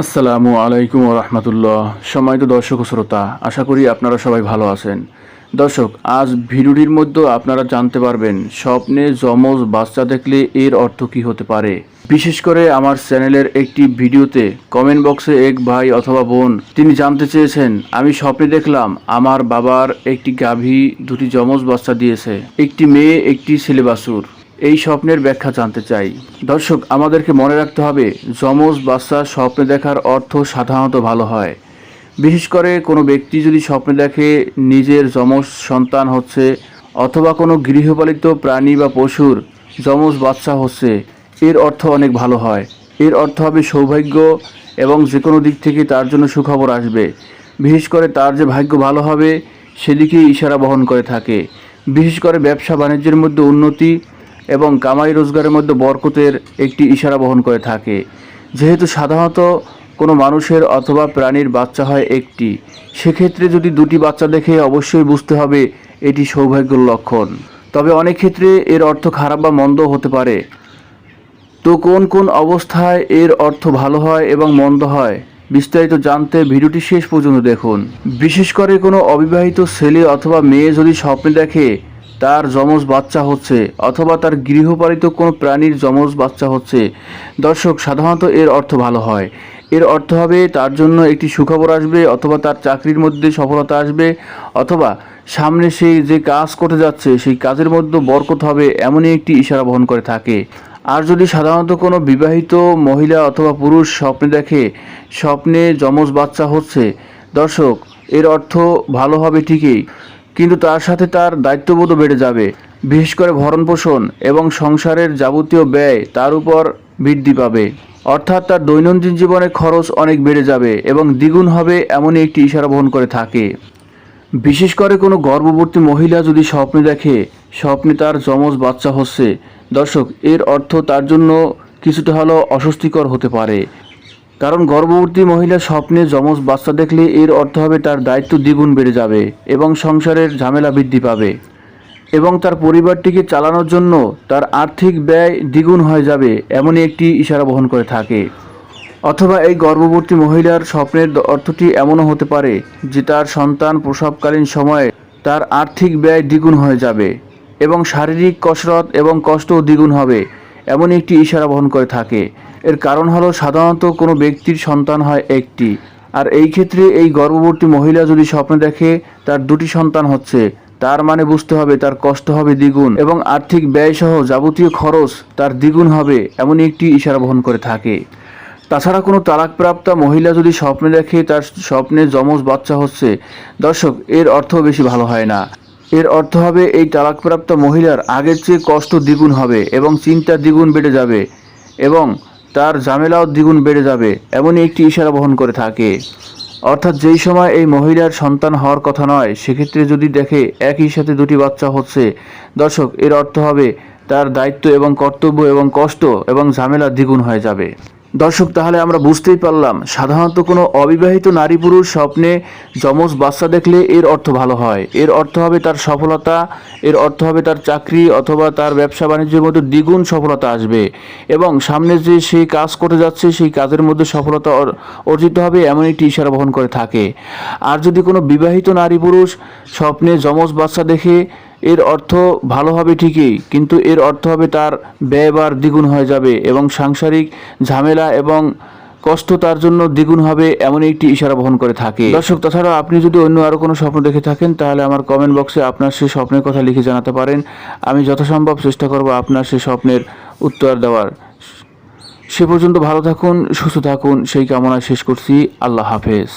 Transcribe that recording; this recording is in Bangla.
আসসালামু আলাইকুম রহমতুল্লাহ। সম্মানিত দর্শক শ্রোতা, আশা করি আপনারা সবাই ভালো আছেন। দর্শক, আজ ভিডিওটির মধ্যে আপনারা জানতে পারবেন, স্বপ্নে যমজ বাচ্চা দেখলে এর অর্থ কী হতে পারে। বিশেষ করে আমার চ্যানেলের একটি ভিডিওতে কমেন্ট বক্সে এক ভাই অথবা বোন, তিনি জানতে চেয়েছেন, আমি স্বপ্নে দেখলাম আমার বাবার একটি গাভী দুটি যমজ বাচ্চা দিয়েছে। একটি মেয়ে, একটি ছেলে বাছুর। এই স্বপ্নের ব্যাখ্যা জানতে চাই। দর্শক, আমাদেরকে মনে রাখতে হবে, যমজ বাচ্চা স্বপ্নে দেখার অর্থ সাধারণত ভালো হয়। বিশেষ করে কোনো ব্যক্তি যদি স্বপ্নে দেখে নিজের যমজ সন্তান হচ্ছে অথবা কোনো গৃহপালিত প্রাণী বা পশুর যমজ বাচ্চা হচ্ছে, এর অর্থ অনেক ভালো হয়। এর অর্থ হবে সৌভাগ্য এবং যে কোনো দিক থেকে তার জন্য সুখবর আসবে। বিশেষ করে তার যে ভাগ্য ভালো হবে, সেদিকেই ইশারা বহন করে থাকে। বিশেষ করে ব্যবসা বাণিজ্যের মধ্যে উন্নতি এবং কামাই রোজগারের মধ্যে বরকতের একটি ইশারা বহন করে থাকে। যেহেতু সাধারণত কোনো মানুষের অথবা প্রাণীর বাচ্চা হয় একটি, সেক্ষেত্রে যদি দুটি বাচ্চা দেখে অবশ্যই বুঝতে হবে এটি সৌভাগ্যের লক্ষণ। তবে অনেক ক্ষেত্রে এর অর্থ খারাপ বা মন্দ হতে পারে। তো কোন কোন অবস্থায় এর অর্থ ভালো হয় এবং মন্দ হয়, বিস্তারিত জানতে ভিডিওটি শেষ পর্যন্ত দেখুন। বিশেষ করে কোনো অবিবাহিত ছেলে অথবা মেয়ে যদি স্বপ্নে দেখে তার যমজ বাচ্চা হচ্ছে, অথবা তার গৃহপালিত কোনো প্রাণীর যমজ বাচ্চা হচ্ছে। দর্শক, সাধারণত এর অর্থ ভালো হয়। এর অর্থ হবে তার জন্য একটি সুখবর আসবে, অথবা তার চাকরির মধ্যে সফলতা আসবে, অথবা সামনে সেই যে কাজ করতে যাচ্ছে, সেই কাজের মধ্যে বরকত হবে, এমনই একটি ইশারা বহন করে থাকে। আর যদি সাধারণত কোনো বিবাহিত মহিলা অথবা পুরুষ স্বপ্নে দেখে, স্বপ্নে যমজ বাচ্চা হচ্ছে, দর্শক, এর অর্থ ভালো হবে ঠিকই। কিন্তু তার সাথে তার দায়িত্ববোধও বেড়ে যাবে, বিশেষ করে ভরণ পোষণ এবং সংসারের যাবতীয় ব্যয় তার উপর বৃদ্ধি পাবে। অর্থাৎ তার দৈনন্দিন জীবনে খরচ অনেক বেড়ে যাবে এবং দ্বিগুণ হবে এমনই একটি ইশারা বহন করে থাকে। বিশেষ করে কোনো গর্ভবতী মহিলা যদি স্বপ্নে দেখে, স্বপ্নে তার যমজ বাচ্চা হচ্ছে, দর্শক, এর অর্থ তার জন্য কিছুটা হলেও অস্বস্তিকর হতে পারে। কারণ গর্ভবতী মহিলা স্বপ্নে যমজ বাচ্চা দেখলে এর অর্থ হবে তার দায়িত্ব দ্বিগুণ বেড়ে যাবে এবং সংসারের ঝামেলা বৃদ্ধি পাবে এবং তার পরিবারটিকে চালানোর জন্য তার আর্থিক ব্যয় দ্বিগুণ হয়ে যাবে এমনই একটি ইশারা বহন করে থাকে। অথবা এই গর্ভবতী মহিলার স্বপ্নের অর্থটি এমনও হতে পারে যে তার সন্তান প্রসবকালীন সময়ে তার আর্থিক ব্যয় দ্বিগুণ হয়ে যাবে এবং শারীরিক কসরত এবং কষ্টও দ্বিগুণ হবে এমন একটি ইশারা বহন করে থাকে। এর কারণ হলো সাধারণত কোনো ব্যক্তির সন্তান হয় একটি। আর এই ক্ষেত্রে এই গর্ভবতী মহিলা যদি স্বপ্নে দেখে, তার দুটি সন্তান হচ্ছে। তার মানে বুঝতে হবে তার কষ্ট হবে দ্বিগুণ এবং আর্থিক ব্যয় সহ যাবতীয় খরচ তার দ্বিগুণ হবে, এমনই একটি ইশারা বহন করে থাকে। তাছাড়া কোনো তালাকপ্রাপ্তা মহিলা যদি স্বপ্নে দেখে, তার স্বপ্নে যমজ বাচ্চা হচ্ছে, দর্শক, এর অর্থ বেশি ভালো হয় না। এর অর্থ হবে এই তালাকপ্রাপ্ত মহিলার আগের চেয়ে কষ্ট দ্বিগুণ হবে এবং চিন্তা দ্বিগুণ বেড়ে যাবে এবং তার ঝামেলাও দ্বিগুণ বেড়ে যাবে, এমনই একটি ইশারা বহন করে থাকে। অর্থাৎ যেই সময় এই মহিলার সন্তান হওয়ার কথা নয়, সেক্ষেত্রে যদি দেখে একই সাথে দুটি বাচ্চা হচ্ছে, দর্শক, এর অর্থ হবে তার দায়িত্ব এবং কর্তব্য এবং কষ্ট এবং ঝামেলা দ্বিগুণ হয়ে যাবে। দর্শক, তাহলে আমরা বুঝতেই পারলাম, সাধারণত কোনো অবিবাহিত নারী পুরুষ স্বপ্নে যমজ বাচ্চা দেখলে এর অর্থ ভালো হয়। এর অর্থ হবে তার সফলতা, এর অর্থ হবে তার চাকরি অথবা তার ব্যবসা বাণিজ্যের মধ্যে দ্বিগুণ সফলতা আসবে। এবং সামনে যে সেই কাজ করে যাচ্ছে, সেই কাজের মধ্যে সফলতা অর্জিত হবে এমন একটি ইশারা বহন করে থাকে। আর যদি কোনো বিবাহিত নারী পুরুষ স্বপ্নে যমজ বাচ্চা দেখে এর অর্থ ভালো হবে ঠিকই, কিন্তু এর অর্থ হবে তার ব্যয়বার দ্বিগুণ হয়ে যাবে এবং সাংসারিক ঝামেলা এবং কষ্ট তার জন্য দ্বিগুণ হবে এমন একটি ইশারা বহন করে থাকে। দর্শক তাছাড়া আপনি যদি অন্য আরও কোনো স্বপ্ন দেখে থাকেন, তাহলে আমার কমেন্ট বক্সে আপনার সেই স্বপ্নের কথা লিখে জানাতে পারেন। আমি যথাসম্ভব চেষ্টা করব আপনার সেই স্বপ্নের উত্তর দেওয়ার। সে পর্যন্ত ভালো থাকুন, সুস্থ থাকুন, সেই কামনা শেষ করছি। আল্লাহ হাফেজ।